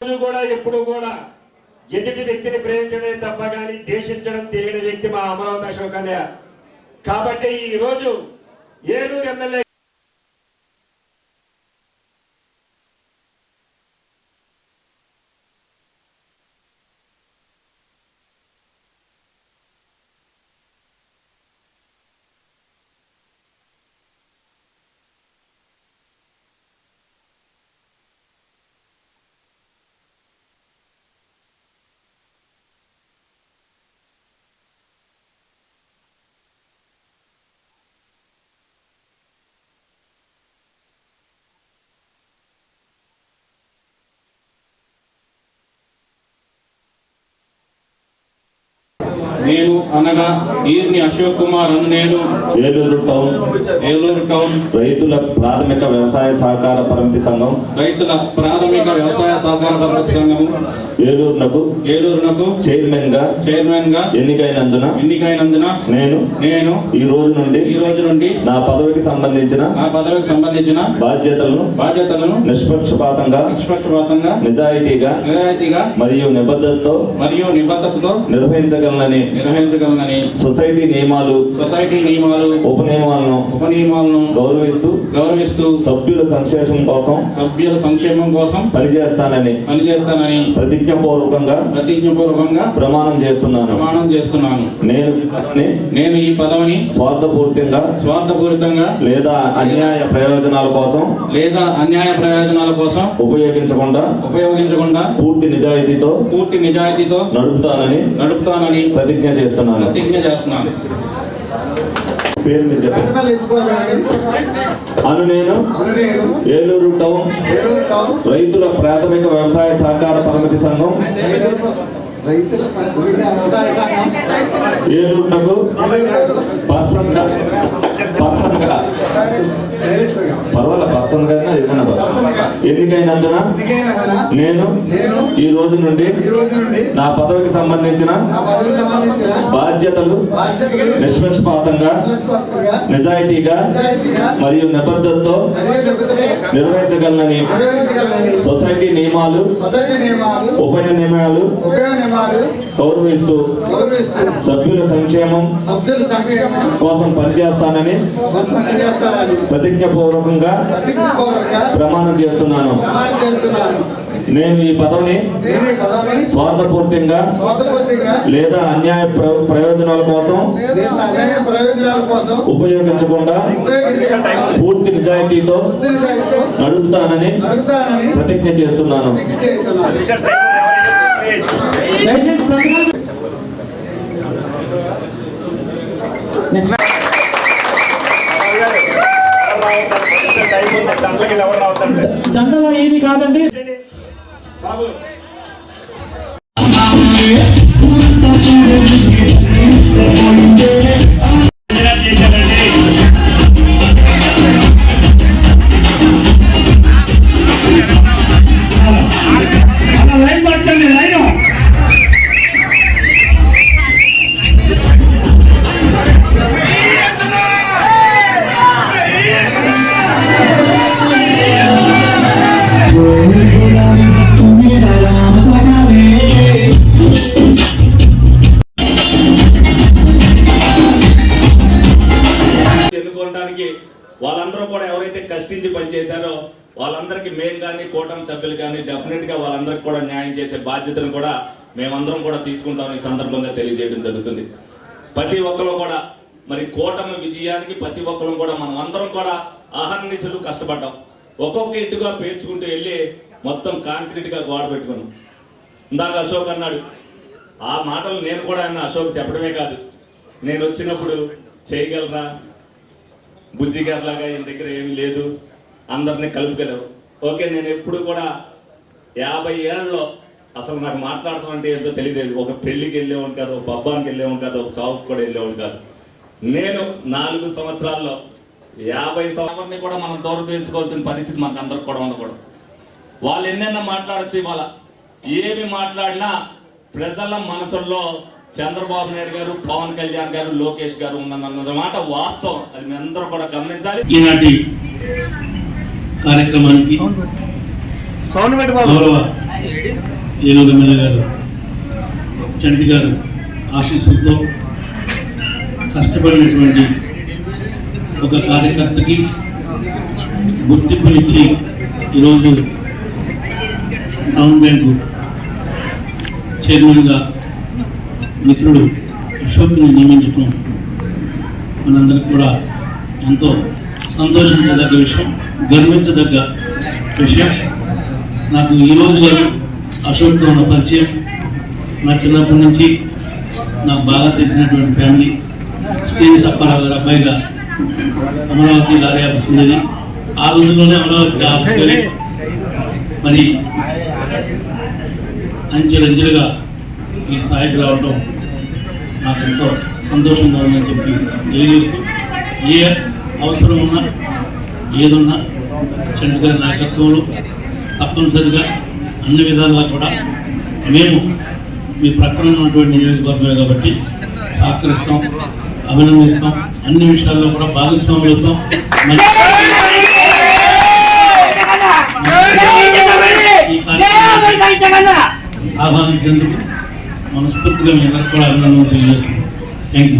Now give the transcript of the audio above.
కూడా ఎప్పుడు కూడా ఎదుటి వ్యక్తిని ప్రేమించడమే తప్ప కానీ దేశించడం తెలియని వ్యక్తి మా అమరావతి అశోక్ కాబట్టి ఈ రోజు ఏలూరు ఎమ్మెల్యే నేను అనగా ఈర్ని అశోక్ కుమార్ అను నేను. ఏలూరు టౌన్. ఏలూరు టౌన్. రైతుల ప్రాథమిక వ్యవసాయ సహకార పరిమితి సంఘం. రైతుల ప్రాథమిక వ్యవసాయ సహకార తరగతి సంఘము. ఏలూరునకు ఏలూరునకు చైర్మన్గా చైర్మన్గా ఎన్నికైనందున ఎన్నికైనందున నేను నేను ఈ రోజు నుండి ఈ రోజు నుండి నా పదవికి సంబంధించిన నా పదవికి సంబంధించిన బాధ్యతలను బాధ్యతలను నిష్పక్షపాతంగా నిష్పక్షపాతంగా నిజాయితీగా నిజాయితీగా మరియు నిబద్ధతతో మరియు నిబద్ధతతో నిర్వహించగలనని నిర్వహించగలనని సొసైటీ నియమాలు సొసైటీ నియమాలు ఉపనియమాలను ఉపనియమాలను గౌరవిస్తూ గౌరవిస్తూ సభ్యుల సంక్షేమం కోసం సభ్యుల సంక్షేమం కోసం పనిచేస్తానని పనిచేస్తానని ప్రతిజ్ఞపూర్వకంగా ప్రతిజ్ఞపూర్వకంగా ప్రమాణం చేస్తున్నాను. ప్రమాణం చేస్తున్నాను. నేను నేను ఈ పదవిని స్వార్థపూర్తిగా స్వార్థపూరితంగా లేదా అన్యాయ ప్రయోజనాల కోసం లేదా అన్యాయ ప్రయోజనాల కోసం ఉపయోగించకుండా ఉపయోగించకుండా పూర్తి నిజాయితీతో పూర్తి నిజాయితీతో నడుపుతానని నడుపుతానని ప్రతిజ్ఞ చేస్తున్నాను ప్రతిజ్ఞ చేస్తున్నాను పేరు మీరు చెప్పండి. అను నేను ఏలూరు టౌన్ రైతుల ప్రాథమిక వ్యవసాయ సహకార పరిమితి సంఘం రైతుల వ్యవసాయ సంఘం. ఏలూరునకు ఎన్నికైనందున నేను ఈ రోజు నుండి నా పదవికి సంబంధించిన బాధ్యతలు నిష్పక్షపాతంగా నిజాయితీగా మరియు నిబద్ధతతో నిర్వహించగలనని సొసైటీ నియమాలు ఉపయ నియమాలు గౌరవిస్తూ సభ్యుల సంక్షేమం కోసం పనిచేస్తానని ప్రతిజ్ఞపూర్వకంగా ప్రతిజ్ఞపూర్వకంగా ప్రమాణం చేస్తున్నాను. చేస్తున్నాను నేను ఈ పదవిని స్వార్థపూర్తిగా లేదా అన్యాయ ప్ర- ప్రయోజనాల కోసం నేను అన్యాయ ప్రయోజనాల కోసం ఉపయోగించకుండా పూర్తి నిజాయితీతో నడుపుతానని ప్రతిజ్ఞ చేస్తున్నాను ప్రతిజ్ఞ చేస్తున్నాను దాంట్లోకి ఎవరు రావద్దంటే దండలో ఏది కాదండి. బాబు. చేశారో వాళ్ళందరికీ మేలు కానీ కూటమి సభ్యులు కానీ డెఫినెట్గా వాళ్ళందరికీ కూడా న్యాయం చేసే బాధ్యతను కూడా మేమందరం కూడా తీసుకుంటాం ఈ సందర్భంగా తెలియజేయడం జరుగుతుంది. ప్రతి ఒక్కరు కూడా మరి కూటమి విజయానికి ప్రతి ఒక్కరు కూడా మనం అందరం కూడా అహర్నిశలు కష్టపడ్డాం. ఒక్కొక్క ఇంటిగా పేర్చుకుంటూ వెళ్ళి మొత్తం కాంక్రీట్గా గోడ పెట్టుకున్నాం. ఇందాక అశోక్ అన్నాడు ఆ మాటలు నేను కూడా అన్న అశోక్ చెప్పడమే కాదు. నేను వచ్చినప్పుడు చేయగలరా? బుజ్జిగారులాగా ఈయన దగ్గర ఏమీ లేదు. అందరినీ కలుపుగలరు ఓకే నేను ఎప్పుడు కూడా యాభై ఏళ్ళలో అసలు నాకు మాట్లాడటం అంటే ఏంటో తెలియలేదు ఒక పెళ్ళికి వెళ్ళేవాడు కాదు ఒక పబ్బానికి వెళ్ళేవాడు కాదు ఒక చావుకు కూడా వెళ్ళేవాడు కాదు. నేను నాలుగు సంవత్సరాల్లో యాభై సంవత్సరాన్ని కూడా మనం దూరం చేసుకోవాల్సిన పరిస్థితి మనకు అందరికి కూడా ఉండకూడదు. వాళ్ళు ఎన్నెన్న మాట్లాడచ్చు ఇవాళ. ఏమి మాట్లాడినా ప్రజల మనసుల్లో చంద్రబాబు నాయుడు గారు పవన్ కళ్యాణ్ గారు లోకేష్ గారు ఉన్నదన్నమాట వాస్తవం. అది మీ అందరూ కూడా గమనించాలి. ఈనాటి కార్యక్రమానికి గౌరవ ఏలూరు ఎమ్మెల్యే గారు చంటి గారు ఆశీస్సులతో కష్టపడినటువంటి ఒక కార్యకర్తకి గుర్తింపునిచ్చి ఈరోజు టౌన్ బ్యాంకు చైర్మన్గా మిత్రుడు అశోక్ని నియమించడం మనందరికి కూడా ఎంతో సంతోషించదగ్గ విషయం. గర్వించదగ్గ విషయం. నాకు ఈరోజు గారు అశోక్తో ఉన్న పరిచయం నా చిన్నప్పటి నుంచి నాకు బాగా తెలిసినటువంటి ఫ్యామిలీ స్టేజ్ సప్పారావు గారు అబ్బాయిగా అమరావతి లారీ ఆఫీస్ ఉండేది. ఆ రోజుల్లోనే అమరావతి ఆఫీస్ మరి అంచెలంచెలుగా ఈ స్థాయికి రావటం నాకు ఎంతో సంతోషంగా ఉందని చెప్పి తెలియజేస్తూ ఏ అవసరం ఉన్నా ఏదున్నా చెండు గారి నాయకత్వంలో తప్పనిసరిగా అన్ని విధాలుగా కూడా మేము మీ ప్రక్కన ఉన్నటువంటి నియోజకవర్గమే కాబట్టి సహకరిస్తాం అభినందిస్తాం అన్ని విషయాల్లో కూడా భాగస్వాములు అవుతాం. ఆహ్వానించినందుకు మనస్ఫూర్తిగా మీ అందరికీ కూడా అభినందనలు తెలియజేస్తున్నాం. Thank you